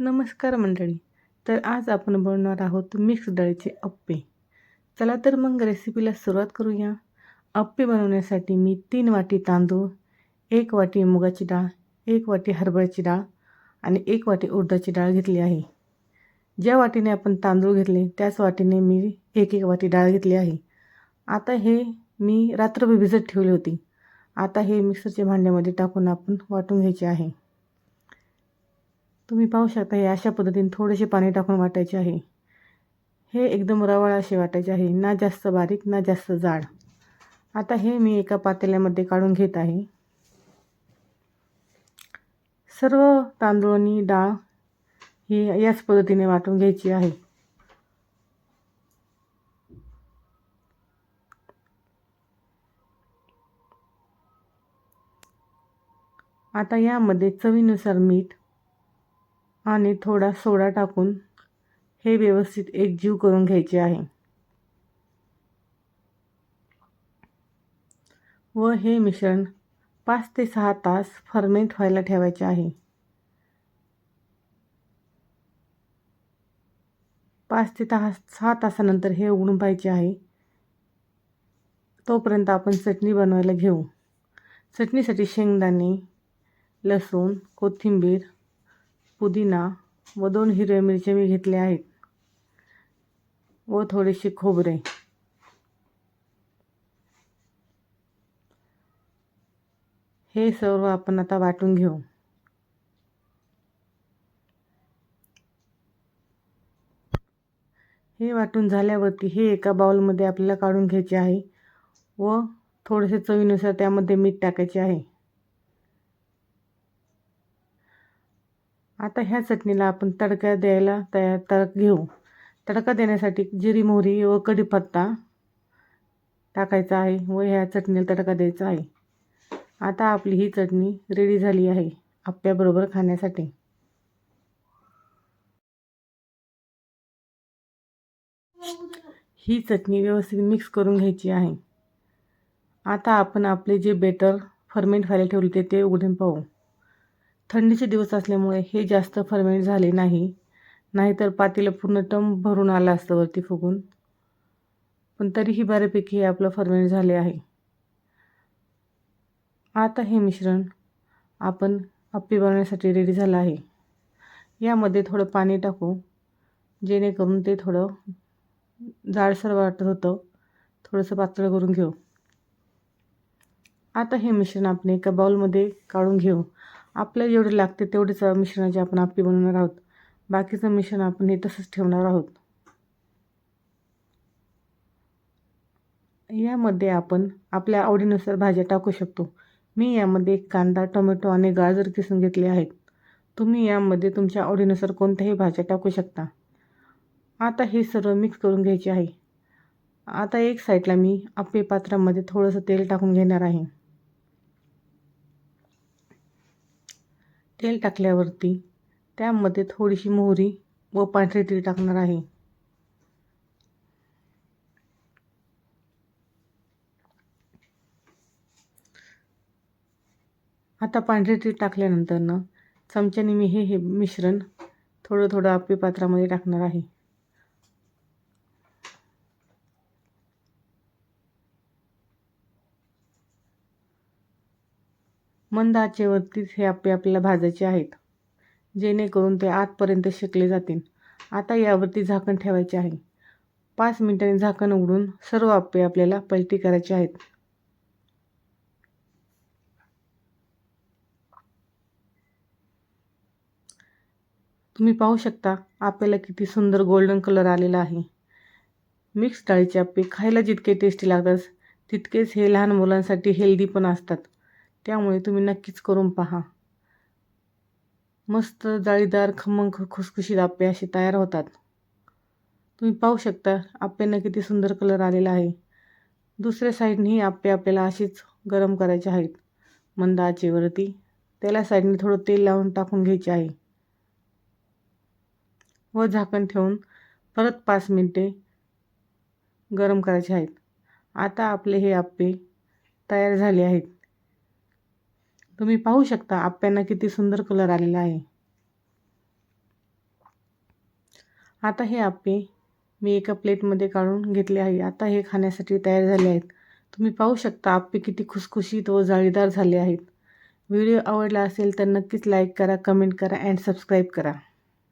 नमस्कार मंडळी. तर आज आपण बनवणार आहोत मिक्स डाळीचे अप्पे. चला तर मग रेसिपीला सुरुवात करूया. अप्पे बनवण्यासाठी मी तीन वाटी तांदूळ एक वाटी मुगाची डाळ एक वाटी हरभऱ्याची डाळ आणि एक वाटी उडदाची डाळ घेतली आहे. ज्या वाटीने आपण तांदूळ घेतले त्याच वाटीने मी एक एक वाटी डाळ घेतली आहे. आता हे मी रात्रभर भिजत ठेवली होती. आता हे मिक्सरच्या भांड्यामध्ये टाकून आपण वाटून घ्यायचे आहे. तुम्ही पाहू शकता हे अशा पद्धतीने थोडेसे पाणी टाकून वाटायचे आहे. हे एकदम रवाळ असे वाटायचे आहे. ना जास्त बारीक ना जास्त जाड. आता हे मी एका पातेल्यामध्ये काढून घेत आहे. सर्व तांदूळ डाळ ही याच पद्धतीने वाटून घ्यायची आहे. आता यामध्ये चवीनुसार मीठ आणि थोडा सोडा टाकून हे व्यवस्थित एकजीव करून घ्यायचे आहे. व हे मिश्रण पाच ते सहा तास फर्मेंट व्हायला ठेवायचे आहे. पाच ते दहा सहा तासानंतर हे उघडून पाहिजे आहे. तोपर्यंत आपण चटणी बनवायला घेऊ. चटणीसाठी शेंगदाणे लसूण कोथिंबीर पुदिना व दोन हिरव्या मिरच्या मी घेतल्या आहेत व थोडेसे खोबरे. हे सर्व आपण आता वाटून घेऊ. हे वाटून झाल्यावरती हे एका बाउलमध्ये आपल्याला काढून घ्यायचे आहे व थोडेसे चवीनुसार त्यामध्ये मीठ टाकायचे आहे. आता ह्या चटणीला आपण तडका द्यायला तयार तडक घेऊ. तडका देण्यासाठी जिरी मोहरी व कढीपत्ता टाकायचा आहे व ह्या चटणीला तडका द्यायचा आहे. आता आपली ही चटणी रेडी झाली आहे आप्याबरोबर खाण्यासाठी. ही चटणी व्यवस्थित मिक्स करून घ्यायची आहे. आता आपण आपले जे बेटर फर्मेंट व्हायला ठेवले ते ते उघडून पाहू. थंडीचे दिवस असल्यामुळे हे जास्त फर्मेंट झाले नाही. नाहीतर पातीला पूर्ण टम भरून आलं असतं वरती फुगून. पण तरीही बऱ्यापैकी हे आपलं फर्मेंट झाले आहे. आता हे मिश्रण आपण अप्पी बनवण्यासाठी रेडी झालं आहे. यामध्ये थोडं पाणी टाकू जेणेकरून ते थोडं जाडसर वाटत होतं. थोडंसं पातळ करून घेऊ. आता हे मिश्रण आपण एका बाउलमध्ये काढून घेऊ. आपल्याला जेवढे लागते तेवढेच मिश्रणाचे आपण आप्पे बनवणार आहोत. बाकीचं मिश्रण आपण हे तसंच ठेवणार आहोत. यामध्ये आपण आपल्या आवडीनुसार भाज्या टाकू शकतो. मी यामध्ये एक कांदा टोमॅटो आणि गाजर किसून घेतले आहेत. तुम्ही यामध्ये तुमच्या आवडीनुसार कोणत्याही भाज्या टाकू शकता. आता हे सर्व मिक्स करून घ्यायचे आहे. आता एक साईडला मी आप्पे पात्रामध्ये थोडंसं तेल टाकून घेणार आहे. तेल टाकल्यावरती त्यामध्ये थोडीशी मोहरी व पांढरी तीळ टाकणार आहे. आता पांढरी तीळ टाकल्यानंतर ना चमच्याने मी हे हे मिश्रण थोडं थोडं आपे पात्रामध्ये टाकणार आहे. मंद आचेवरतीच हे आपे आपल्याला भाजायचे आहेत. जेणेकरून ते आतपर्यंत शेकले जातील. आता यावरती झाकण ठेवायचे आहे. पाच मिनिटांनी झाकण उघडून सर्व आप्पे आपल्याला पलटी करायचे आहेत. तुम्ही पाहू शकता आपल्याला किती सुंदर गोल्डन कलर आलेला आहे. मिक्स डाळीचे आप्पे खायला जितके टेस्टी लागतात तितकेच हे लहान मुलांसाठी हेल्दी पण असतात. त्यामुळे तुम्ही नक्कीच करून पहा. मस्त जाळीदार खमंग खुसखुशीत आप्पे असे तयार होतात. तुम्ही पाहू शकता आप्यांना किती सुंदर कलर आलेला आहे. दुसऱ्या साईडनेही आप्पे आपल्याला असेच गरम करायचे आहेत. मंद आचेवरती. त्याला साईडने थोडं तेल लावून टाकून घ्यायचे आहे. व झाकण ठेवून परत पाच मिनटे गरम करायचे आहेत. आता आपले हे आप्पे तयार झाले आहेत. तुम्ही पाहू शकता आप्यांना किती सुंदर कलर आलेला आहे. आता हे आप्पे मी एका प्लेटमध्ये काढून घेतले आहे. आता हे खाण्यासाठी तयार झाले आहेत. तुम्ही पाहू शकता आप्पे किती खुसखुशीत व जाळीदार झाले आहेत. व्हिडिओ आवडला असेल तर नक्कीच लाईक करा कमेंट करा अँड सबस्क्राईब करा.